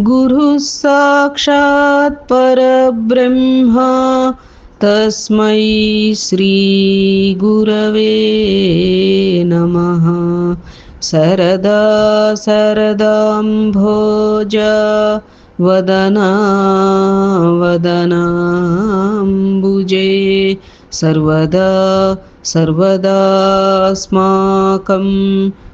गुरुः साक्षात् परब्रह्म। तस्मै श्रीगुरवे नमः। सरदा सरदाम्भोज वदना वदनाम्बुजे। सर्वदा सर्वदास्माकं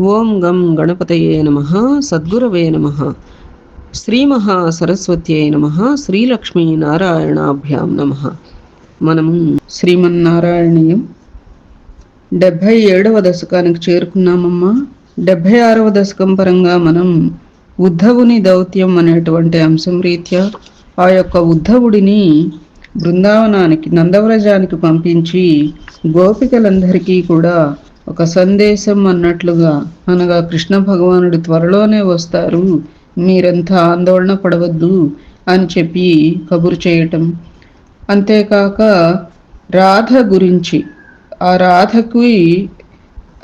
ఓం గం గణపతయే నమ సద్గురవే నమ. శ్రీమహాసరస్వత్యై నమ శ్రీలక్ష్మీ నారాయణాభ్యాం నమ. మనము శ్రీమన్నారాయణీయం డెబ్భై ఏడవ దశకానికి చేరుకున్నామమ్మా. డెబ్భై ఆరవ దశకం పరంగా మనం ఉద్ధవుని దౌత్యం అనేటువంటి అంశం రీత్యా ఆ యొక్క ఉద్ధవుడిని బృందావనానికి నందవ్రజానికి పంపించి గోపికలందరికీ కూడా ఒక సందేశం అన్నట్లుగా అనగా కృష్ణ భగవానుడు త్వరలోనే వస్తారు. మీరంతా ఆందోళన పడవద్దు అని చెప్పి కబురు చేయటం. అంతేకాక రాధ గురించి ఆ రాధకి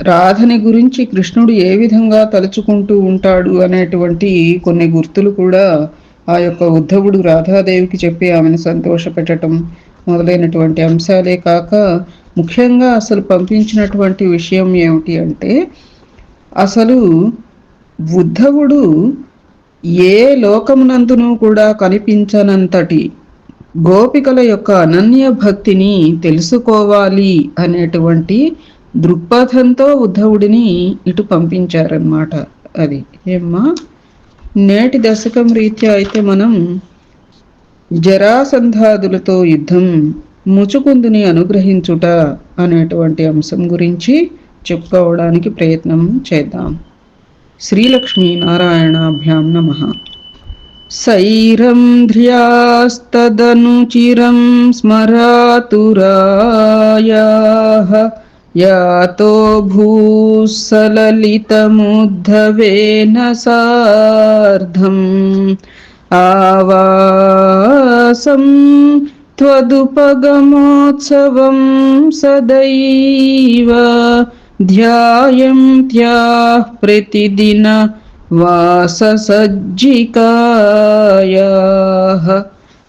రాధని గురించి కృష్ణుడు ఏ విధంగా తలుచుకుంటూ ఉంటాడు అనేటువంటి కొన్ని గుర్తులు కూడా ఆ యొక్క ఉద్ధవుడు రాధాదేవికి చెప్పి ఆమెను సంతోషపెట్టడం మొదలైనటువంటి అంశాలే కాక ముఖ్యంగా అసలు పంపించినటువంటి విషయం ఏమిటి అంటే అసలు ఉద్ధవుడు ఏ లోకమునందును కూడా కనిపించనంతటి గోపికల యొక్క అనన్య భక్తిని తెలుసుకోవాలి అనేటువంటి దృక్పథంతో ఉద్ధవుడిని ఇటు పంపించారనమాట అది. ఏమ్మా? నేటి దశకం రీత్యా అయితే మనం జరాసంధాదులతో యుద్ధం ముచుకుందుని అనుగ్రహించుట అనేటువంటి అంశం గురించి చెప్పుకోవడానికి ప్రయత్నం చేద్దాం. శ్రీలక్ష్మీ నారాయణాభ్యాం నమ. సైరం ధ్రియాస్తదనుచిరం స్మరాతురాయా. యాతో భూసలలితముద్ధవేన సార్ధం ఆవాసం त्वदुपगमोत्सवं सदैव ध्यायन्त्याः प्रतिदिन వాససజ్జికాయాః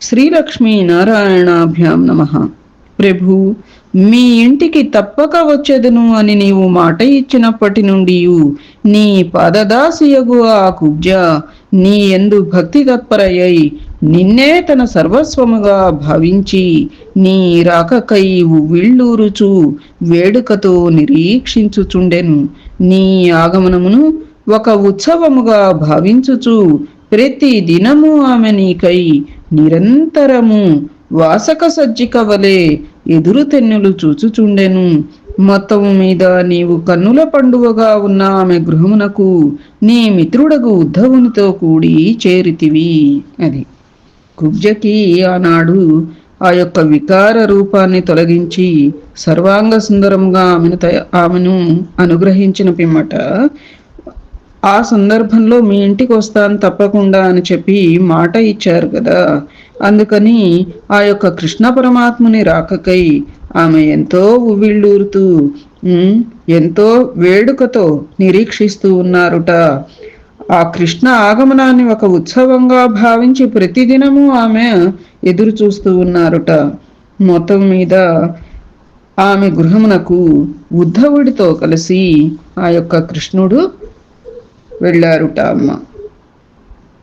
శ్రీలక్ష్మీ నారాయణాభ్యాం నమ ప్రభు మీ ఇంటికి తప్పక వచ్చేదను అని నీవు మాట ఇచ్చినప్పటి నుండి నీ పదదాసియగు ఆ కుబ్జ నీ ఎందు భక్తి తత్పరయ్యై నిన్నే తన సర్వస్వముగా భావించి నీ రాకకై విళ్ళూరుచు వేడుకతో నిరీక్షించుచుండెను. నీ ఆగమనమును ఒక ఉత్సవముగా భావించుచు ప్రతి దినము ఆమె నీకై నిరంతరము వాసక సజ్జిక వలె ఎదురు తెన్నులు చూచుచుండెను. మొత్తం మీద నీవు కన్నుల పండువగా ఉన్న ఆమె గృహమునకు నీ మిత్రుడగు ఉద్ధవునితో కూడి చేరితివి. అది. కుబ్జకి ఆనాడు ఆ యొక్క వికార రూపాన్ని తొలగించి సర్వాంగ సుందరంగా ఆమెను ఆమెను అనుగ్రహించిన పిమ్మట ఆ సందర్భంలో మీ ఇంటికి వస్తాను తప్పకుండా అని చెప్పి మాట ఇచ్చారు కదా. అందుకని ఆ యొక్క కృష్ణ పరమాత్ముని రాకకై ఆమె ఎంతో ఉవ్విళ్ళూరుతూ ఉమ్, ఎంతో వేడుకతో నిరీక్షిస్తూ ఉన్నారుట. ఆ కృష్ణ ఆగమనాన్ని ఒక ఉత్సవంగా భావించి ప్రతిదినము ఆమె ఎదురు చూస్తూ ఉన్నారుట. మొత్తం మీద ఆమె గృహమునకు ఉద్ధవుడితో కలిసి ఆ యొక్క కృష్ణుడు వెళ్ళారుట అమ్మ.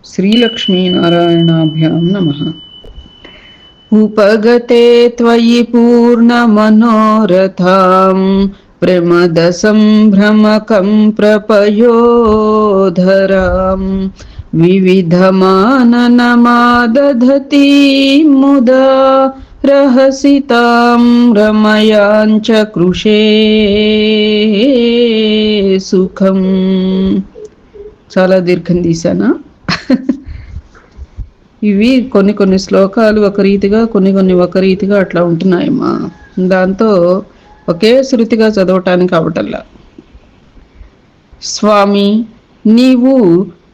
శ్రీలక్ష్మీనారాయణాభ్యాం నమ. ఉపగతే త్వయి పూర్ణమనోరథాం ప్రమద సంభ్రమకం ప్రపయోధరాం వివిధమాననమాదధతి ముదా रहसितां रमयाञ्च कृषे సుఖం చాలా దీర్ఘం తీసానా ఇవి కొన్ని కొన్ని శ్లోకాలు ఒక రీతిగా కొన్ని కొన్ని ఒక రీతిగా అట్లా ఉంటున్నాయమ్మా దాంతో ఒకే శృతిగా చదవటానికి అవటల్లా స్వామి నీవు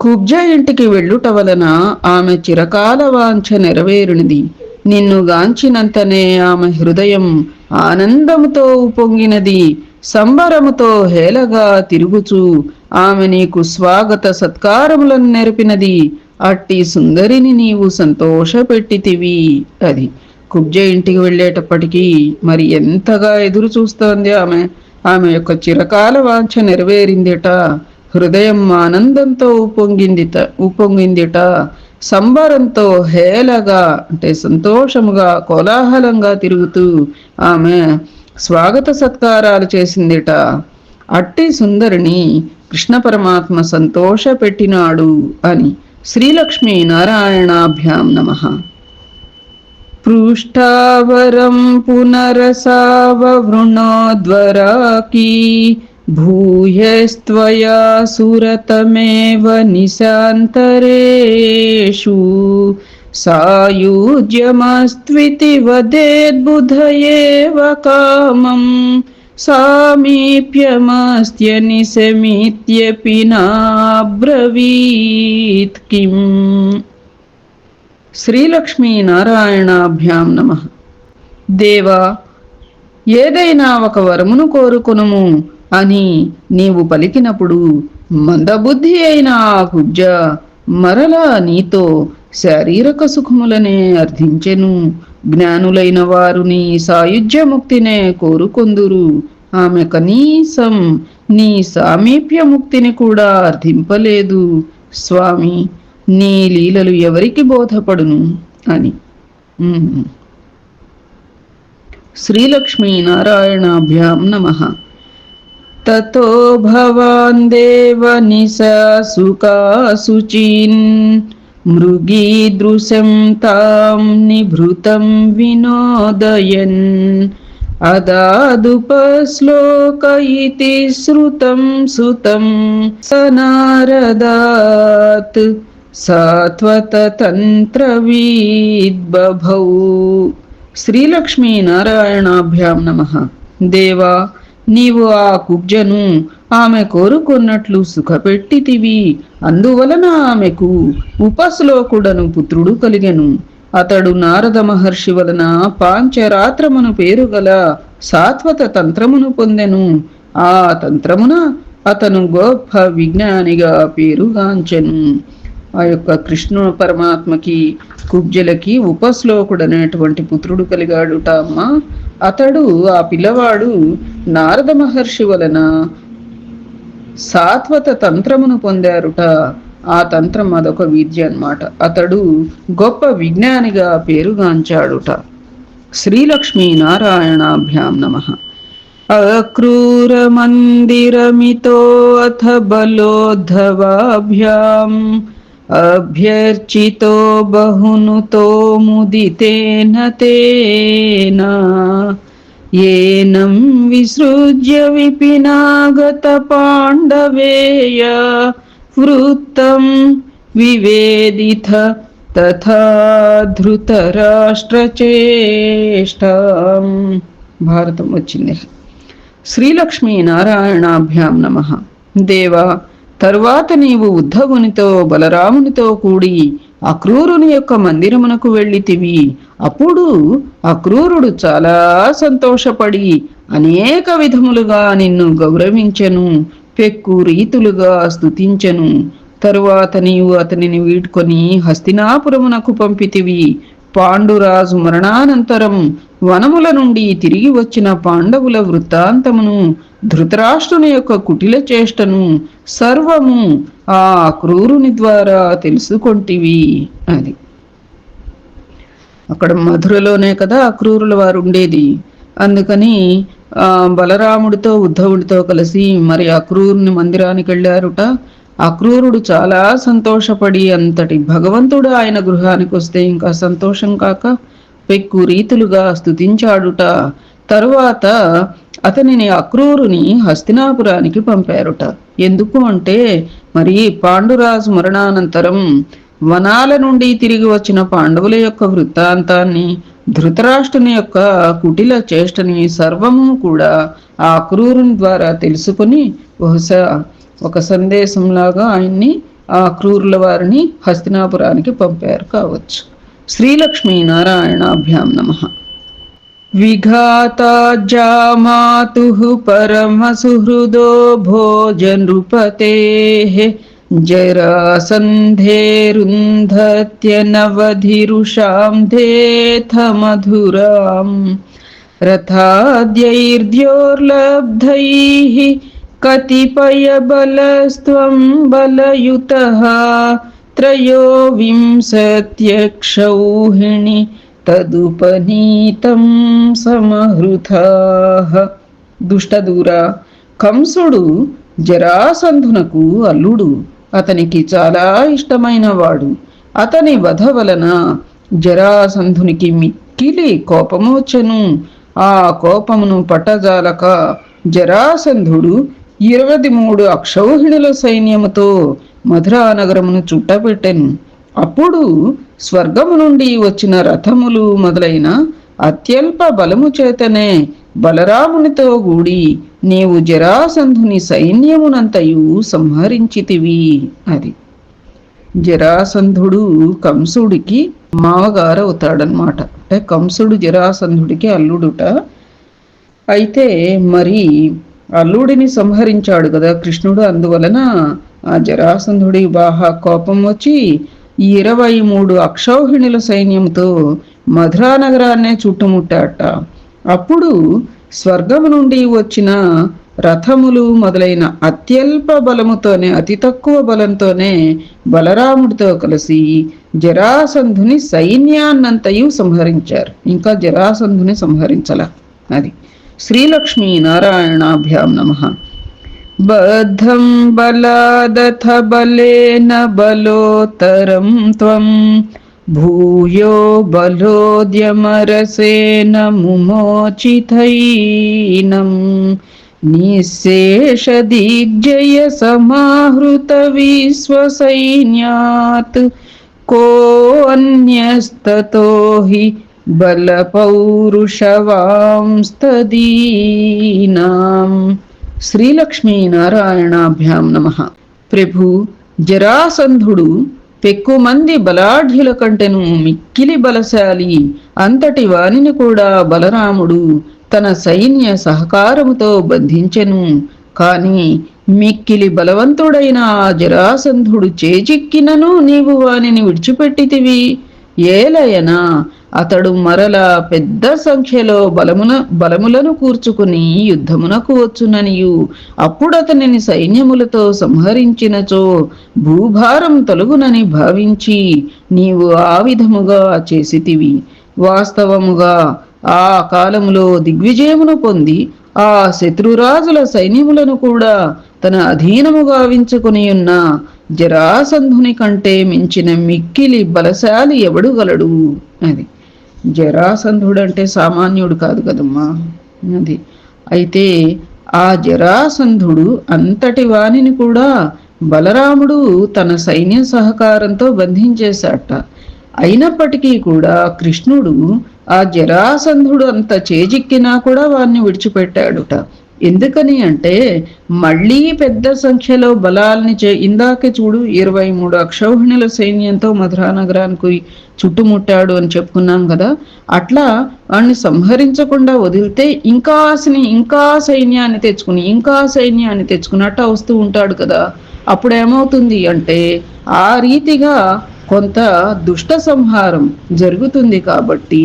కుబ్జ ఇంటికి వెళ్ళుట వలన ఆమె చిరకాల వాంఛ నెరవేరునిది. నిన్ను గాంచినంతనే ఆమె హృదయం ఆనందముతో ఉప్పొంగినది సంబరముతో హేళగా తిరుగుచు ఆమె నీకు స్వాగత సత్కారములను నెరిపినది. అట్టి సుందరిని నీవు సంతోషపెట్టితివి అది కుబ్జ ఇంటికి వెళ్ళేటప్పటికీ మరి ఎంతగా ఎదురు చూస్తోంది ఆమె? ఆమె యొక్క చిరకాల వాంఛ నెరవేరిందిట హృదయం ఆనందంతో ఉప్పొంగిందిట ఉప్పొంగిందిట సంబరంతో హేళగా అంటే సంతోషముగా కోలాహలంగా తిరుగుతూ ఆమె స్వాగత సత్కారాలు చేసిందిట. అట్టి సుందరిని కృష్ణ పరమాత్మ సంతోష పెట్టినాడు అని శ్రీలక్ష్మీ నారాయణాభ్యాం నమ. पृष्ठावरं पुनरसाववृणोद्वराकी भूयस्त्वया सुरतमेव निशान्तरेषु। सायुज्यमस्त्विति वदेद्बुध एव कामं सामीप्यमास्त्यनिशमित्यपि नाब्रवीत् किम्? శ్రీలక్ష్మీనారాయణాభ్యాం నమ. దేవా ఏదైనా ఒక వరమును కోరుకునుము అని నీవు పలికినప్పుడు మందబుద్ధి అయిన ఆ కుబ్జ మరలా నీతో శారీరక సుఖములనే అర్థించెను. జ్ఞానులైన వారు నీ సాయుధ్యముక్తినే కోరుకొందురు. ఆమె కనీసం నీ సామీప్య ముక్తిని కూడా అర్థింపలేదు. స్వామి నీ లీలలు ఎవరికి బోధపడును? అని. ఉమ్. శ్రీలక్ష్మీ నారాయణాభ్యాం నమ. తతో భవాన్ దేవ మృగీ మృగీదృశం తాం నిభృతం వినోదయన్. అదాదుపశ్లోక ఇతి శ్రుతం సుతం సనారదాత్ సాత్వతంత్రవీద్బభౌ శ్రీలక్ష్మీ నారాయణాభ్యాం నమ దేవా నీవు ఆ కుబ్జను ఆమె కోరుకున్నట్లు సుఖపెట్టితివి. అందువలన ఆమెకు ఉపశ్లోకుడను పుత్రుడు కలిగెను. అతడు నారద మహర్షి వలన పాంచరాత్రమును పేరుగల సాత్వత తంత్రమును పొందెను. ఆ తంత్రమున అతను గొప్ప విజ్ఞానిగా పేరుగాంచెను. ఆ యొక్క కృష్ణ పరమాత్మకి కుబ్జలకి ఉపశ్లోకుడు అనేటువంటి పుత్రుడు కలిగాడుట అమ్మ. అతడు ఆ పిల్లవాడు నారద మహర్షి వలన సాత్వత తంత్రమును పొందారుట. ఆ తంత్రం అదొక విద్య అన్నమాట. అతడు గొప్ప విజ్ఞానిగా పేరుగాంచాడుట. శ్రీలక్ష్మీ నారాయణాభ్యాం నమ. అక్రూరమందిరమితో అథ బలోద్ధవాభ్యాం. अभ्यर्चितो बहुनुतो मुदितेन तेन। येनं विसृज्य विपिनागतपाण्डवेय वृत्तं विवेदिथ तथा धृतराष्ट्रचेष्टाम्। भारतम् उच्चिन्ने श्रीलक्ष्मीनारायणाभ्यां नमः। देवा తరువాత నీవు ఉద్ధవునితో బలరామునితో కూడి అక్రూరుని యొక్క మందిరమునకు వెళ్ళితివి. అప్పుడు అక్రూరుడు చాలా సంతోషపడి అనేక విధములుగా నిన్ను గౌరవించెను పెక్కు రీతులుగా స్తుతించెను. తరువాత నీవు అతనిని వీడ్కొని హస్తినాపురమునకు పంపితివి. పాండురాజు మరణానంతరం వనముల నుండి తిరిగి వచ్చిన పాండవుల వృత్తాంతమును ధృతరాష్ట్రుని యొక్క కుటిల చేష్టను సర్వము ఆ క్రూరుని ద్వారా తెలుసుకొంటివి అది. అక్కడ మధురలోనే కదా అక్రూరుల వారు ఉండేది. అందుకని ఆ బలరాముడితో ఉద్ధవుడితో కలిసి మరి అక్రూరుని మందిరానికి వెళ్ళారుట. అక్రూరుడు చాలా సంతోషపడి అంతటి భగవంతుడు ఆయన గృహానికి వస్తే ఇంకా సంతోషం కాక పెక్కు రీతులుగా స్తుతించాడుట. తరువాత అతనిని అక్రూరుని హస్తినాపురానికి పంపారుట. ఎందుకు అంటే మరి పాండురాజు మరణానంతరం వనాల నుండి తిరిగి వచ్చిన పాండవుల యొక్క వృత్తాంతాన్ని ధృతరాష్ట్రుని యొక్క కుటిల చేష్టని సర్వము కూడా ఆ అక్రూరుని ద్వారా తెలుసుకుని బహుశా ఒక సందేశంలాగా ఆయన్ని ఆ క్రూరుల వారిని హస్తినాపురానికి పంపారు కావచ్చు శ్రీలక్ష్మీ నారాయణాభ్యాం నమ విఘాతాజా మాతు పరమసుహృదో భోజనృపతే जरासन्धेरुन्धत्यनवधिरुषां धेथ मधुराम् रथाद्यैर्द्योर्लब्धैः कतिपयबलस्त्वं बलयुतः त्रयोविंशत्यक्षौहिणि తదుపనీతం సమహృతాః దుష్టదూర కంసుడు జరాసంధునకు అల్లుడు అతనికి చాలా ఇష్టమైన వాడు అతని వధ వలన జరాసంధునికి మిక్కిలి కోపమోచెను ఆ కోపమును పట్టజాలక జరాసంధుడు ఇరవై మూడు అక్షౌహిణుల సైన్యముతో మధురా నగరమును చుట్టపెట్టెను అప్పుడు స్వర్గము నుండి వచ్చిన రథములు మొదలైన అత్యల్ప బలము చేతనే బలరామునితో కూడి నీవు జరాసంధుని సైన్యమునంతయు సంహరించితివి అది. జరాసంధుడు కంసుడికి మావగారవుతాడనమాట అంటే కంసుడు జరాసంధుడికి అల్లుడుట. అయితే మరి అల్లుడిని సంహరించాడు కదా కృష్ణుడు. అందువలన ఆ జరాసంధుడి బాహ కోపం వచ్చి ఈ ఇరవై మూడు అక్షౌహిణుల సైన్యంతో మధురా నగరాన్నే చుట్టుముట్టాట. అప్పుడు స్వర్గం నుండి వచ్చిన రథములు మొదలైన అత్యల్ప బలముతోనే అతి తక్కువ బలంతోనే బలరాముడితో కలిసి జరాసంధుని సైన్యాన్నంతయు సంహరించారు. ఇంకా జరాసంధుని సంహరించల. అది श्रीलक्ष्मी नारायणाभ्याम नमः। बद्धं बलादथ बलेन बलोत्तरं त्वं। भूयो बलोद्यमरसेन मुमोचितैनम् को अन्यस्ततो हि బలపౌరుషవాంస్తదీనాం శ్రీలక్ష్మీనారాయణాభ్యాం నమ. ప్రభు జరాసంధుడు పెక్కుమంది బలాఢ్యుల కంటెను మిక్కిలి బలశాలి అంతటి వానిని కూడా బలరాముడు తన సైన్య సహకారముతో బంధించెను. కాని మిక్కిలి బలవంతుడైన ఆ జరాసంధుడు చేజిక్కినను నీవు వానిని విడిచిపెట్టితివి. ఏలయనా అతడు మరల పెద్ద సంఖ్యలో బలమున బలములను కూర్చుకుని యుద్ధమునకు వచ్చుననియు. అప్పుడతనిని సైన్యములతో సంహరించినచో భూభారం తొలగునని భావించి నీవు ఆ విధముగా చేసితివి. వాస్తవముగా ఆ కాలములో దిగ్విజయమును పొంది ఆ శత్రురాజుల సైన్యములను కూడా తన అధీనము గావించుకుని ఉన్న జరాసంధుని కంటే మించిన మిక్కిలి బలశాలి ఎవడుగలడు అది. జరాసంధుడు అంటే సామాన్యుడు కాదు కదమ్మా. అది. అయితే ఆ జరాసంధుడు అంతటి వానిని కూడా బలరాముడు తన సైన్య సహకారంతో బంధించేశాట. అయినప్పటికీ కూడా కృష్ణుడు ఆ జరాసంధుడు అంత చేజిక్కినా కూడా వాణ్ణి విడిచిపెట్టాడుట. ఎందుకని అంటే మళ్ళీ పెద్ద సంఖ్యలో బలాల్ని చే ఇందాకే చూడు ఇరవై మూడు అక్షౌహిణుల సైన్యంతో మధురా నగరానికి చుట్టుముట్టాడు అని చెప్పుకున్నాం కదా. అట్లా వాడిని సంహరించకుండా వదిలితే ఇంకా ఇంకా సైన్యాన్ని తెచ్చుకుని ఇంకా సైన్యాన్ని తెచ్చుకున్నట్టు వస్తూ ఉంటాడు కదా. అప్పుడు ఏమవుతుంది అంటే ఆ రీతిగా కొంత దుష్ట సంహారం జరుగుతుంది కాబట్టి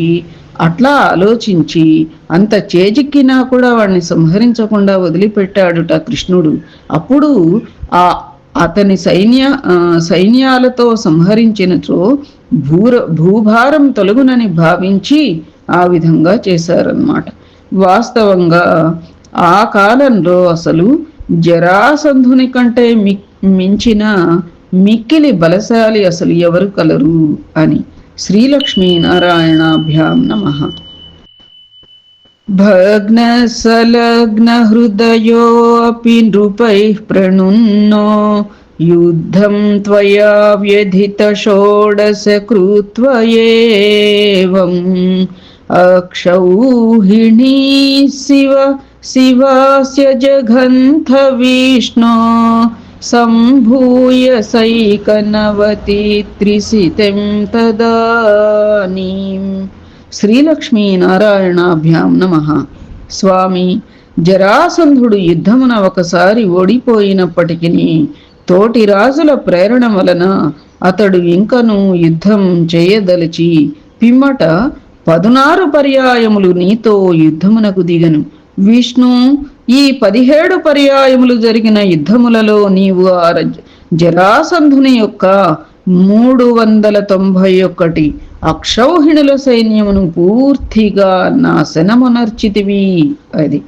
అట్లా ఆలోచించి అంత చేజిక్కినా కూడా వాడిని సంహరించకుండా వదిలిపెట్టాడుట కృష్ణుడు. అప్పుడు ఆ అతని సైన్య సైన్యాలతో సంహరించినచో భూర భూభారం తొలగునని భావించి ఆ విధంగా చేశారన్నమాట. వాస్తవంగా ఆ కాలంలో అసలు జరాసంధుని కంటే మించిన మిక్కిలి బలశాలి అసలు ఎవరు కలరు అని. श्रीलक्ष्मीनारायणाभ्यां नमः। भग्नसलग्नहृदयोऽपि नृपैः प्रणुन्नो युद्धं त्वया व्यधितषोडशकृत्वयेवम् अक्षौहिणी शिव शिवास्य जघन्थ विष्णो సంభూయ సైకనవతి త్రిసితం తదానీం శ్రీలక్ష్మీ నారాయణాభ్యాం నమ స్వామి జరాసంధుడు యుద్ధమున ఒకసారి ఓడిపోయినప్పటికీ తోటి రాజుల ప్రేరణ వలన అతడు ఇంకను యుద్ధం చేయదలిచి పిమ్మట పదునారు పర్యాయములు నీతో యుద్ధమునకు దిగను. విష్ణు ఈ పదిహేడు పర్యాయములు జరిగిన యుద్ధములలో నీవు ఆ జరాసంధుని యొక్క మూడు వందల తొంభై ఒకటి అక్షౌహిణుల సైన్యమును పూర్తిగా నాశనమునర్చితివి అది.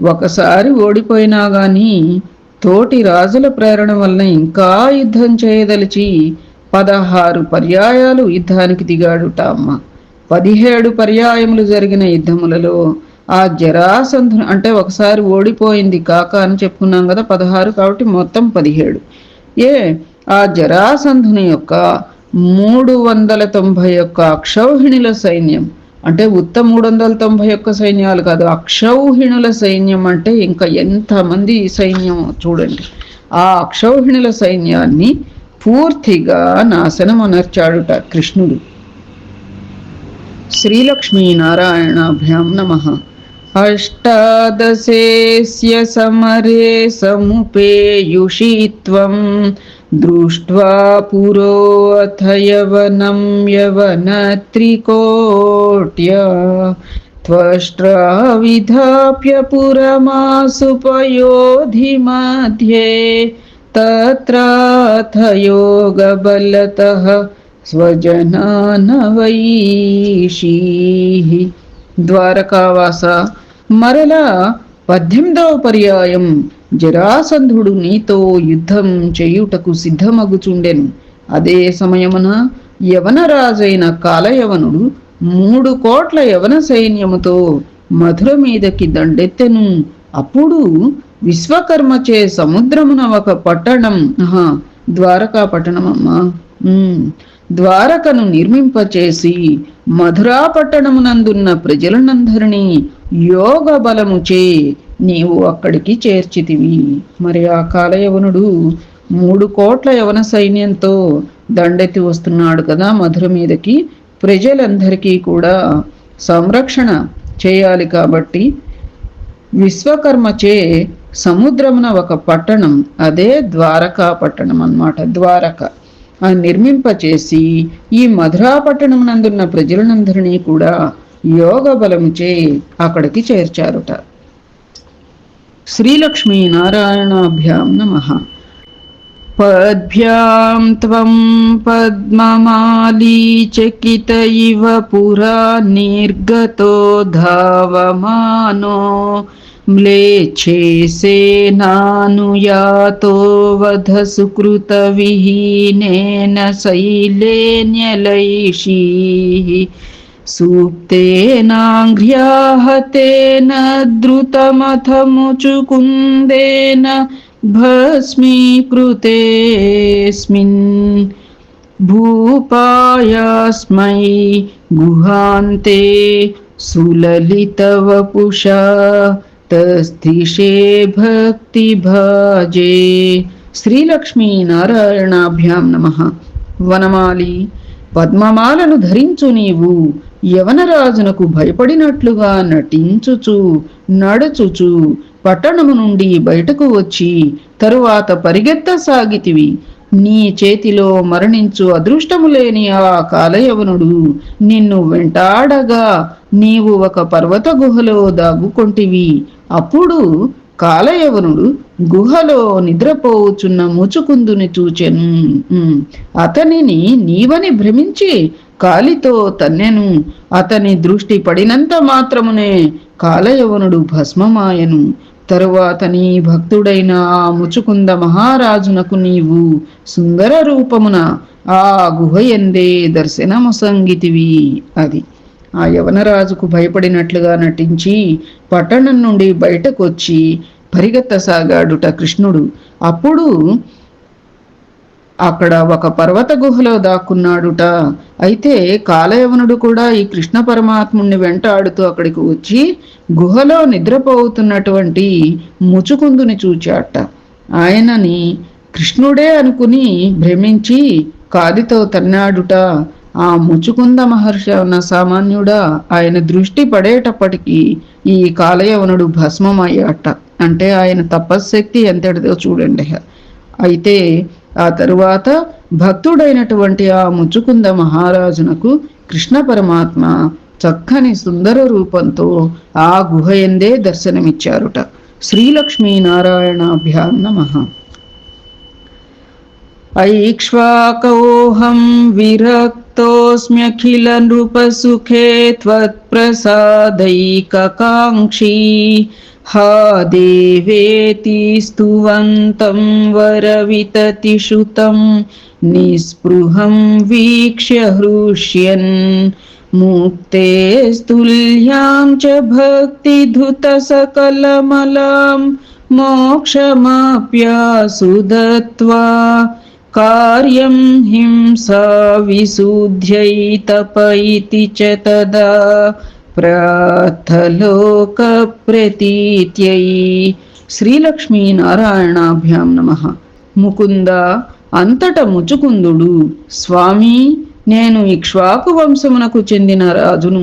ఒకసారి ఓడిపోయినా గాని తోటి రాజుల ప్రేరణ వలన ఇంకా యుద్ధం చేయదలిచి పదహారు పర్యాయాలు యుద్ధానికి దిగాడుట అమ్మ. పదిహేడు పర్యాయములు జరిగిన యుద్ధములలో ఆ జరాసంధుని అంటే ఒకసారి ఓడిపోయింది కాక అని చెప్పుకున్నాం కదా పదహారు కాబట్టి మొత్తం పదిహేడు. ఏ? ఆ జరాసంధుని యొక్క మూడు వందల తొంభై ఒక్క అక్షౌహిణుల సైన్యం. అంటే ఉత్త మూడు వందల తొంభై ఒక్క సైన్యాలు కాదు అక్షౌహిణుల సైన్యం అంటే ఇంకా ఎంతమంది సైన్యం చూడండి. ఆ అక్షౌహిణుల సైన్యాన్ని పూర్తిగా నాశనం అనర్చాడుట కృష్ణుడు. శ్రీలక్ష్మీనారాయణాభ్యాం నమ. अष्टादशेऽस्य समरे समुपेयुषि त्वं दृष्ट्वा पुरोऽथ यवनं यवनत्रिकोट्य त्वष्ट्राविधाप्य पुरमासुपयोधिमध्ये तत्राथ योगबलतः स्वजनानवैषीः द्वारकावास మరలా పద్దెనిమిదవ పర్యాయం జరాసంధుడు నీతో యుద్ధం చేయుటకు సిద్ధమగుచుండెను. అదే సమయమున యవనరాజైన కాలయవనుడు మూడు కోట్ల యవన సైన్యముతో మధుర మీదకి దండెత్తెను. అప్పుడు విశ్వకర్మచే సముద్రమున ఒక పట్టణం ద్వారకా పట్టణమమ్మా ద్వారకను నిర్మింపచేసి మధురా పట్టణమునందున్న ప్రజలనందరినీ యోగ బలముచే నీవు అక్కడికి చేర్చితివి. మరి ఆ కాలయవనుడు మూడు కోట్ల యవన సైన్యంతో దండెత్తి వస్తున్నాడు కదా మధుర మీదకి. ప్రజలందరికీ కూడా సంరక్షణ చేయాలి కాబట్టి విశ్వకర్మచే సముద్రమున ఒక పట్టణం అదే ద్వారకా పట్టణం అన్నమాట ద్వారక. నిర్మింపచేసి ఈ మధురాపట్టణమునందున్న ప్రజలనందరినీ కూడా యోగ బలముచే అక్కడికి చేర్చారుట. శ్రీలక్ష్మీ నారాయణాభ్యాం నమ. పద్భ్యాం త్వం పద్మమాలీచకిత ఇవ పురా నిర్గతో ధావమానో म्लेच्छेसेनानुयातो वधसुकृतविहीनेन शैलेन्यलैषीः सूक्तेनाङ्घ्र्याहतेन द्रुतमथ मुचुकुन्देन भस्मीकृतेऽस्मिन् भूपायास्मै गुहान्ते सुललितवपुषा తస్థిషే భక్తి భాజే శ్రీలక్ష్మీ నారాయణాభ్యాం నమ వనమాలి పద్మమాలను ధరించు నీవు యవనరాజునకు భయపడినట్లుగా నటించుచు నడుచుచు పట్టణము నుండి బయటకు వచ్చి తరువాత పరిగెత్తసాగితివి. నీ చేతిలో మరణించు అదృష్టము లేని ఆ కాలయవనుడు నిన్ను వెంటాడగా నీవు ఒక పర్వత గుహలో దాగుకొంటివి. అప్పుడు కాలయవనుడు గుహలో నిద్రపోవుచున్న ముచుకుందుని చూచెను. ఉమ్. అతనిని నీవని భ్రమించి కాలితో తన్నెను. అతని దృష్టి పడినంత మాత్రమునే కాలయవనుడు భస్మమాయను. తరువాత నీ భక్తుడైన ఆ ముచుకుంద మహారాజునకు నీవు సుందర రూపమున ఆ గుహ ఎందే దర్శనమొసంగితివి అది. ఆ యవనరాజుకు భయపడినట్లుగా నటించి పట్టణం నుండి బయటకొచ్చి పరిగెత్తసాగాడుట కృష్ణుడు. అప్పుడు అక్కడ ఒక పర్వత గుహలో దాక్కున్నాడుట. అయితే కాలయవనుడు కూడా ఈ కృష్ణ పరమాత్ముణ్ణి వెంటాడుతూ అక్కడికి వచ్చి గుహలో నిద్రపోతున్నటువంటి ముచుకుందుని చూచాట. ఆయనని కృష్ణుడే అనుకుని భ్రమించి కాలితో తన్నాడుట. ఆ ముచుకుంద మహర్షి ఉన్న సామాన్యుడా ఆయన దృష్టి పడేటప్పటికీ ఈ కాలయవనుడు భస్మమయ్యాట. అంటే ఆయన తపశ్శక్తి ఎంతటిదో చూడండి. అయితే ఆ తరువాత భక్తుడైనటువంటి ఆ ముచ్చుకుంద మహారాజునకు కృష్ణ పరమాత్మ చక్కని సుందర రూపంతో ఆ గుహ ఎందే దర్శనమిచ్చారుట. శ్రీలక్ష్మీ నారాయణాభ్యాం నమ. ఐక్ష్వాకోహం విరక్తోస్మ్యఖిల నృపసుఖే త్వత్ప్రసాదైకాంక్షీ हा देवेति स्तुवन्तं वरविततिषुतं निःस्पृहं वीक्ष्य हृष्यन्। मुक्ते स्तुल्यां च भक्तिधुतसकलमलां मोक्षमाप्यासु दत्त्वा कार्यं हिंसा विशुद्ध्यै तप इति च तदा ప్రార్థలోకప్రతీత్యై శ్రీలక్ష్మీనారాయణాభ్యాం నమ. ముకుంద అంతట ముచుకుందుడు స్వామి నేను ఇక్ష్వాకు వంశమునకు చెందిన రాజును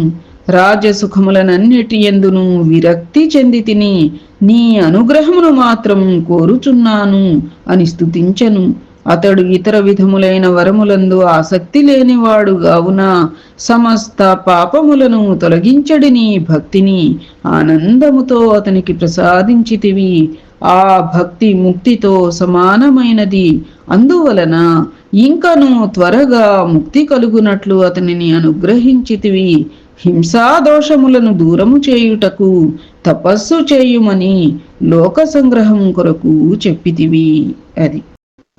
రాజసుఖములనన్నిటి ఎందును విరక్తి చెంది తిని నీ అనుగ్రహమును మాత్రం కోరుచున్నాను అని స్తుతించెను. అతడు ఇతర విధములైన వరములందు ఆసక్తి లేనివాడు గావున. సమస్త పాపములను తొలగించడిని భక్తిని ఆనందముతో అతనికి ప్రసాదించితివి. ఆ భక్తి ముక్తితో సమానమైనది. అందువలన ఇంకను త్వరగా ముక్తి కలుగునట్లు అతనిని అనుగ్రహించితివి. హింసా దోషములను దూరము చేయుటకు తపస్సు చేయుమని లోక సంగ్రహం కొరకు చెప్పితివి. అది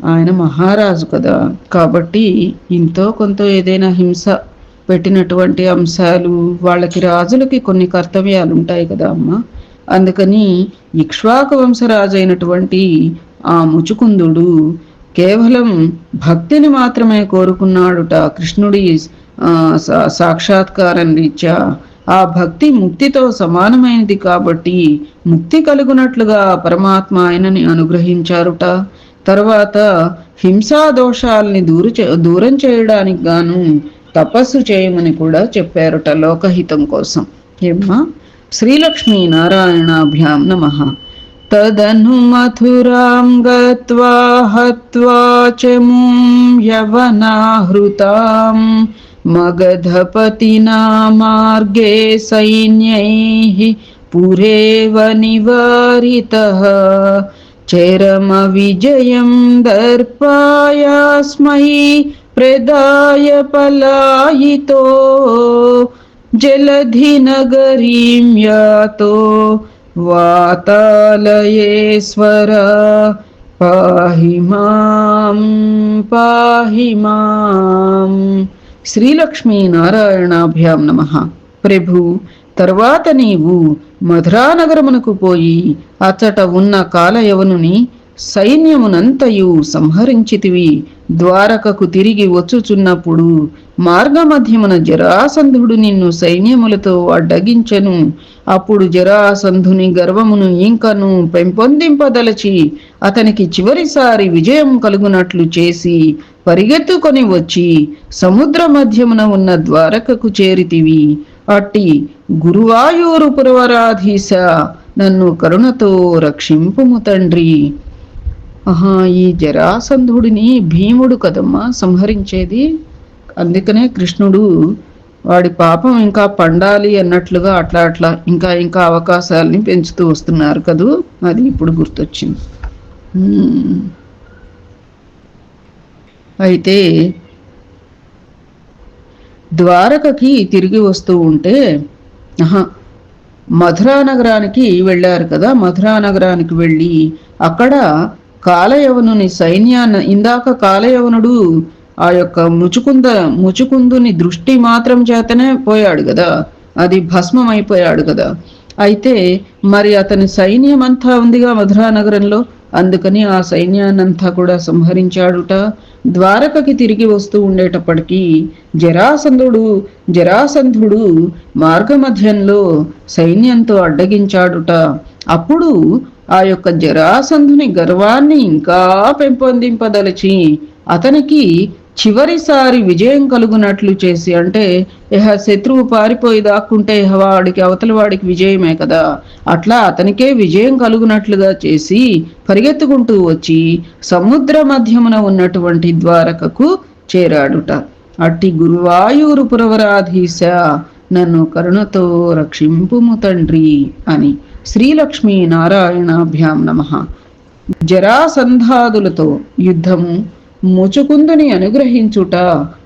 ఆయన మహారాజు కదా. కాబట్టి ఇంతో కొంత ఏదైనా హింస పెట్టినటువంటి అంశాలు వాళ్ళకి రాజులకి కొన్ని కర్తవ్యాలు ఉంటాయి కదా అమ్మ. అందుకని ఇక్ష్వాక వంశరాజు అయినటువంటి ఆ ముచుకుందుడు కేవలం భక్తిని మాత్రమే కోరుకున్నాడుట. కృష్ణుడి సా- సాక్షాత్కారం రీత్యా ఆ భక్తి ముక్తితో సమానమైనది కాబట్టి ముక్తి కలుగునట్లుగా పరమాత్మ ఆయనని అనుగ్రహించారుట. తర్వాత హింసాదోషాలని దూరు దూరం చేయడానికి గాను తపస్సు చేయమని కూడా చెప్పారుట లోకహితం కోసం. ఏమ్మా? శ్రీలక్ష్మీ నారాయణాభ్యాం నమ. తదను మథురాం గత్వా హత్వా చ యవనాహృతాం మగధపతినా మార్గే సైన్యైః పురేవ నివారితః చరమ విజయం దర్పాయాస్మై ప్రదాయ పలాయితో జలధినగరీం యాతో వాతాలయేశ్వర పాహి మాం పాహి మాం శ్రీలక్ష్మీ నారాయణాభ్యాం నమ ప్రభు తర్వాత నీవు మధురానగరమునకు పోయి అచ్చట ఉన్న కాలయవనుని సైన్యమునంతయు సంహరించితివి. ద్వారకకు తిరిగి వచ్చుచున్నప్పుడు మార్గమధ్యమున జరాసంధుడు నిన్ను సైన్యములతో అడ్డగించెను. అప్పుడు జరాసంధుని గర్వమును ఇంకను పెంపొందింపదలచి అతనికి చివరిసారి విజయం కలుగునట్లు చేసి పరిగెత్తుకొని వచ్చి సముద్ర మధ్యమున ఉన్న ద్వారకకు చేరితివి. అట్టి గురువాయూరు పురవరాధీశ నన్ను కరుణతో రక్షింపుము తండ్రి. ఆహా ఈ జరాసంధుడిని భీముడు కదమ్మా సంహరించేది? అందుకనే కృష్ణుడు వాడి పాపం ఇంకా పండాలి అన్నట్లుగా అట్లా అట్లా ఇంకా ఇంకా అవకాశాలని పెంచుతూ వస్తున్నారు కదూ? అది ఇప్పుడు గుర్తొచ్చింది. అయితే ద్వారకకి తిరిగి వస్తూ ఉంటే ఆహా మధురా నగరానికి వెళ్ళారు కదా మధురా నగరానికి వెళ్ళి అక్కడ కాలయవనుని సైన్యాన్ని ఇందాక కాలయవనుడు ఆ యొక్క ముచుకుంద ముచుకుందుని దృష్టి మాత్రం చేతనే పోయాడు కదా అది భస్మం అయిపోయాడు కదా. అయితే మరి అతని సైన్యం అంతా ఉందిగా మధురా నగరంలో అందుకని ఆ సైన్యాన్నంతా కూడా సంహరించాడుట ద్వారకకి తిరిగి వస్తూ ఉండేటప్పటికీ జరాసంధుడు జరాసంధుడు మార్గమధ్యంలో సైన్యంతో అడ్డగించాడుట. అప్పుడు ఆ యొక్క జరాసంధుని గర్వాన్ని ఇంకా పెంపొందింపదలిచి అతనికి చివరిసారి విజయం కలుగునట్లు చేసి అంటే ఇహ శత్రువు పారిపోయి దాక్కుంటే ఇహ వాడికి అవతల వాడికి విజయమే కదా. అట్లా అతనికే విజయం కలుగునట్లుగా చేసి పరిగెత్తుకుంటూ వచ్చి సముద్ర మధ్యమున ఉన్నటువంటి ద్వారకకు చేరాడుట. అట్టి గురువాయూరు పురవరాధీశ నన్ను కరుణతో రక్షింపుము తండ్రి అని శ్రీలక్ష్మీ నారాయణాభ్యాం నమ. జరాసంధాదులతో యుద్ధము ముచుకుందుని అనుగ్రహించుట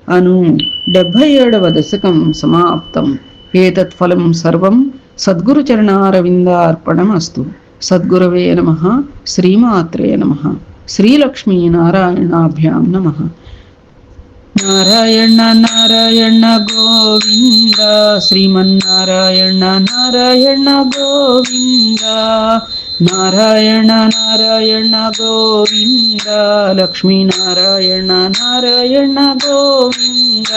అను డెబ్భై ఏడవ దశకం సమాప్తం. ఏతత్ఫలం సర్వం సద్గురు చరణారవిందార్పణం అస్తు. సద్గురవే నమ. శ్రీమాత్రే నమ. శ్రీలక్ష్మీ నారాయణాభ్యాం నమ. నారాయణ నారాయణ గోవింద. శ్రీమన్నారాయణ నారాయణ గోవింద. నారాయణ నారాయణ గోవింద లక్ష్మీ నారాయణ నారాయణ గోవింద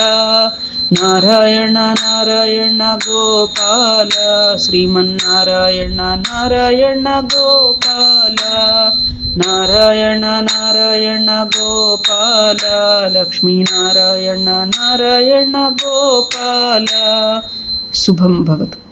నారాయణ నారాయణ గోపాల శ్రీమన్నారాయణ నారాయణ గోపాల నారాయణ నారాయణ గోపాల లక్ష్మీ నారాయణ నారాయణ గోపాల శుభం భవతు